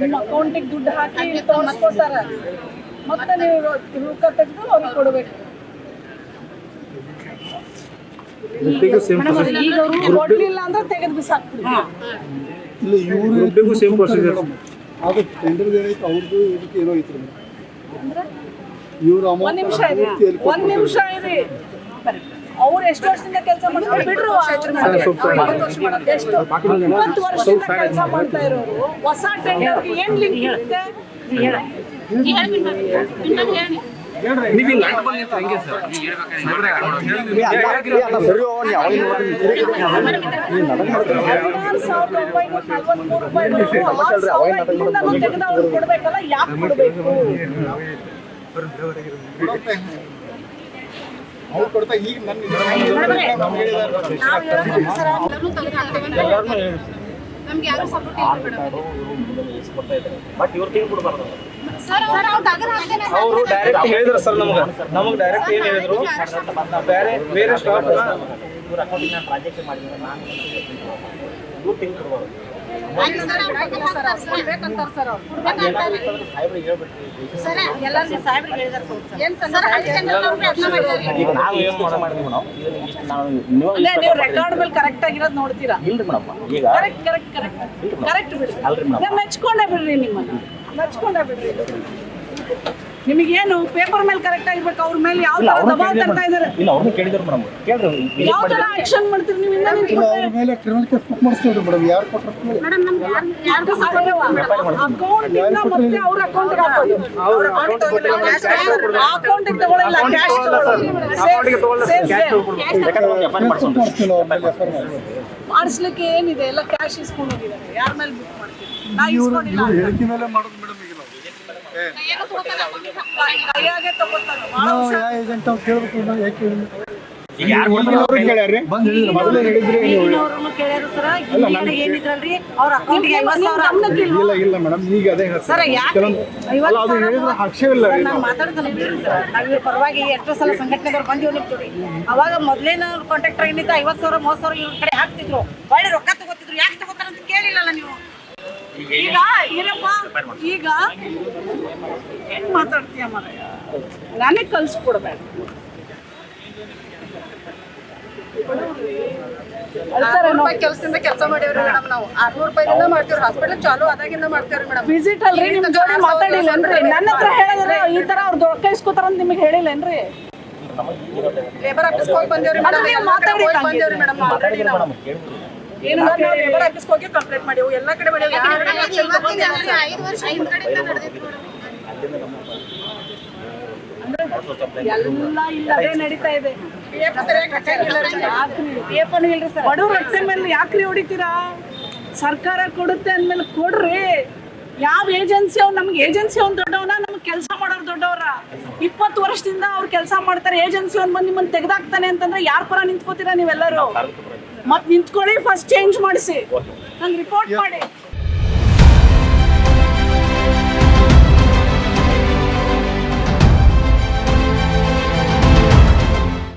ನಿಮ್ಮ ಅಕೌಂಟಿಗೆ ದುಡ್ಡು ಹಾಕಿ ಕೊಡ್ತಾರ ಮತ್ತೆ ನೀವು ರೊಕ್ಕ ತೆಗೆದು ಅವ್ರಿಗೆ ಕೊಡಬೇಕು. ಈಗ ಅವ್ರು ಕೊಡ್ಲಿಲ್ಲ ಅಂದ್ರೆ ತೆಗೆದು ಬಿಸಾಕ್ಬಿಡಿ ಇಲ್ಲ ಇವರು ದುಡ್ಡಿಗೂ ಸೇಮ್ ಪ್ರೊಸೀಜರ್ ಅದು ಟೆಂಡರ್ ಏನೈತೆ ಅವ್ರದ್ದು ಇದಕ್ಕೆ ಏನೋ ಐತ್ರಿ ಇವ್ರ ಒಂದ್ ನಿಮಿಷ ಇದೆ ಇರಿ ಒಂದ್ ನಿಮಿಷ ಇರಿ. ಅವ್ರು ಎಷ್ಟು ವರ್ಷದಿಂದ ಕೆಲಸ ಮಾಡ್ತಾರೆ ಬಿಡ್ರು ಎಷ್ಟು ಇಪ್ಪತ್ತು ವರ್ಷದಿಂದ ಕೆಲಸ ಮಾಡ್ತಾ ಇರೋರು ಹೊಸ ಟೆಂಡರ್ಗೆ ಏನ್ ಲಿಂಕ್ ಇರುತ್ತೆ ಯಾಕೆ ಕೊಡ್ಬೇಕು ಅವ್ರು ಕೊಡ್ತಾ ಈಗ ನನ್ನ ನಮ್ಗೆ ಯಾರು ಸಪೋರ್ಟ್ ಇಲ್ಲ ಬಟ್ ಇವ್ರು ತೆಗೆದು ಕೊಡಬಾರ್ದು. ಸರ್ ಅವ್ರು ಡೈರೆಕ್ಟ್ ಹೇಳಿದ್ರು ಸರ್ ನಮ್ಗೆ. ನಮಗೆ ಡೈರೆಕ್ಟ್ ಏನು ಹೇಳಿದ್ರು? ಬೇರೆ ಬೇರೆ ಸ್ಟಾಫ್ ಇವ್ರ ನಾನು ಟ್ರಾನ್ಸಾಕ್ಷನ್ ಮಾಡಿದ್ರೆ. ನಾನು ಇವ್ರು ಬಿಡ್ಬಾರ್ದು ರೆಕಾರ್ಡ್ ಮೇಲೆ ಕರೆಕ್ಟ್ ಆಗಿರೋದು ನೋಡ್ತೀರಾ ಇಲ್ರಿ ಮೇಡಮ್. ಈಗ ಕರೆಕ್ಟ್ ಕರೆಕ್ಟ್ ಕರೆಕ್ಟ್ ಕರೆಕ್ಟ್ ಬಿಡ್ರಿ ಅಲ್ರಿ ಮೇಡಮ್ ಮೆಚ್ಕೊಂಡೇ ಬಿಡ್ರಿ ನಿಮ್ಮನ್ನ. ಮೆಚ್ಕೊಂಡೇ ಬಿಡ್ರಿ ನಿಮಗೇನು ಪೇಪರ್ ಮೇಲೆ ಕರೆಕ್ಟ್ ಆಗಿರ್ಬೇಕು? ಅವ್ರ ಮೇಲೆ ಯಾವ ತರ ದಬಾವ್ ತರ್ತಾ ಇದಾರೆ? ಇಲ್ಲ ಅವ್ರನ್ನ ಕೇಳಿದ್ರು ಮೇಡಮ್. ಕೇಳ್ರು ಯಾವ ತರ ಆಕ್ಷನ್ ಮಾಡ್ತೀರಿ ನೀವು? ಇಂದ ಇಲ್ಲ ಅವ್ರ ಮೇಲೆ ಕ್ರಿಮಿನಲ್ ಕೇಸ್ ಬುಕ್ ಮಾಡಿಸ್ತೀವಿ ಮೇಡಮ್. ಯಾರು ಕೊಟ್ಟರು ಮೇಡಮ್ ನಮ್ಗೆ ಯಾರು ಅಕೌಂಟ್ ಇಂದ ಮತ್ತೆ ಅವ್ರ ಅಕೌಂಟ್ ಹಾಕೋದು. ಅಕೌಂಟ್ ಅವ್ರ ಅಕೌಂಟ್ ಎಫ್ ತಗೊಳ್ಳಲ್ಲ ಕ್ಯಾಶ್ ಮಾಡಿಸ್ಲಿಕ್ಕೆ ಏನಿದೆ? ಎಲ್ಲ ಕ್ಯಾಶ್ ಇಸ್ಕೊಂಡು ಹೋಗಿದ್ದಾರೆ. ಯಾರ ಮೇಲೆ ಬುಕ್ ಮಾಡ್ತೀವಿ ನಾ ಇಸ್ಕೊಂಡಿಲ್ಲ ಹೇಳಿಕೆ ಮೇಲೆ ಮಾಡೋದು ಮೇಡಮ್ ಈಗ ನಾವು. ಅವ್ರು ಕೇಳ್ಬೇಕು ಇಲ್ಲ ಮೇಡಮ್ ಈಗ ಅದೇ ಅದು ಹೇಳಿದ್ರೆ ಪರವಾಗಿ ಎಷ್ಟೋ ಸಲ ಅವಾಗ ಮೊದ್ಲೇನ ಕಾಂಟ್ರಾಕ್ಟರ್ ಏನಿತ್ತು ಐವತ್ ಸಾವಿರ ಮೂವತ್ ಸಾವಿರ ಇವ್ರ ಕಡೆ ಹಾಕ್ತಿದ್ರು. ಒಳ್ಳೆ ರೊಕ್ಕ ತಗೋತಿದ್ರು. ಯಾಕೆ ತಗೋತಾರ ಅಂತ ಕೇಳಿಲ್ಲಲ್ಲ ನೀವು? ಈಗ ಇರಪ್ಪ ಈಗ ಏನ್ ಮಾತಾಡ್ತೀಯ ಮಾರಾಯ ನನಗೆ ಕಲ್ಸ್ಕೊಡ್ಬೇಡ ಕೆಲಸದಿಂದ ಕೆಲಸ ಮಾಡೇವ್ರಿ ಮೇಡಮ್ ನಾವು. ಆರ್ನೂರು ರೂಪಾಯಿದಿಂದ ಮಾಡ್ತೀವಿ ಹಾಸ್ಪಿಟಲ್ ಚಾಲು ಆದಾಗಿಂದ ಮಾಡ್ತೀವ್ರಿ ಮೇಡಮ್. ವಿಸಿಟ್ ಅಲ್ರಿ ನಿಮ್ ಜೋಡಿ ಮಾತಾಡಿಲ್ಲೇನ್ರಿ ನನ್ನ ಹತ್ರ ಹೇಳಿದ್ರೆ ಈ ತರ ಅವ್ರು ದೊಡ್ಡ ಅಂತ ನಿಮಗೆ ಹೇಳಿಲ್ಲೇನ್ರಿ ಲೇಬರ್ ಆಫೀಸ್ ಹೋಗಿ ಬಂದೇವ್ರಿ ಮೇಡಮ್. ಮಾತಾಡಿ ಮೇಡಮ್ ಬಂದೇವ್ರಿ ಮೇಡಮ್ ಆಲ್ರೆಡಿ ಕಂಪ್ಲೇಂಟ್ ಮಾಡೇವು ಎಲ್ಲಾ ಕಡೆ ಎಲ್ಲ ಇಲ್ಲದೆ ನಡೀತಾ ಇದೆ. ಬಡವ್ರ ರಸ್ತೆ ಮೇಲೆ ಯಾಕ್ರಿ ಹೊಡಿತೀರಾ? ಸರ್ಕಾರ ಕೊಡುತ್ತೆ ಅಂದ್ಮೇಲೆ ಕೊಡ್ರಿ. ಯಾವ ಏಜೆನ್ಸಿ ಅವ್ನು ನಮ್ಗೆ ಏಜೆನ್ಸಿ ಅವ್ನ ದೊಡ್ಡವನ ನಮ್ಗೆ ಕೆಲಸ ಮಾಡೋರು ದೊಡ್ಡವರ. ಇಪ್ಪತ್ತು ವರ್ಷದಿಂದ ಅವ್ರು ಕೆಲಸ ಮಾಡ್ತಾರೆ. ಏಜೆನ್ಸಿ ಅವ್ನು ಬಂದು ನಿಮ್ಮನ್ನ ತೆಗ್ದಾಕ್ತಾನೆ ಅಂತಂದ್ರೆ ಯಾರ ಪರ ನಿಂತ್ಕೋತೀರಾ ನೀವೆಲ್ಲರೂ? ಮತ್ ನಿಂತ್ಕೊಳ್ಳಿ ಫಸ್ಟ್ ಚೇಂಜ್ ಮಾಡಿಸಿ. ನಂಗೆ ರಿಪೋರ್ಟ್ ಮಾಡಿ.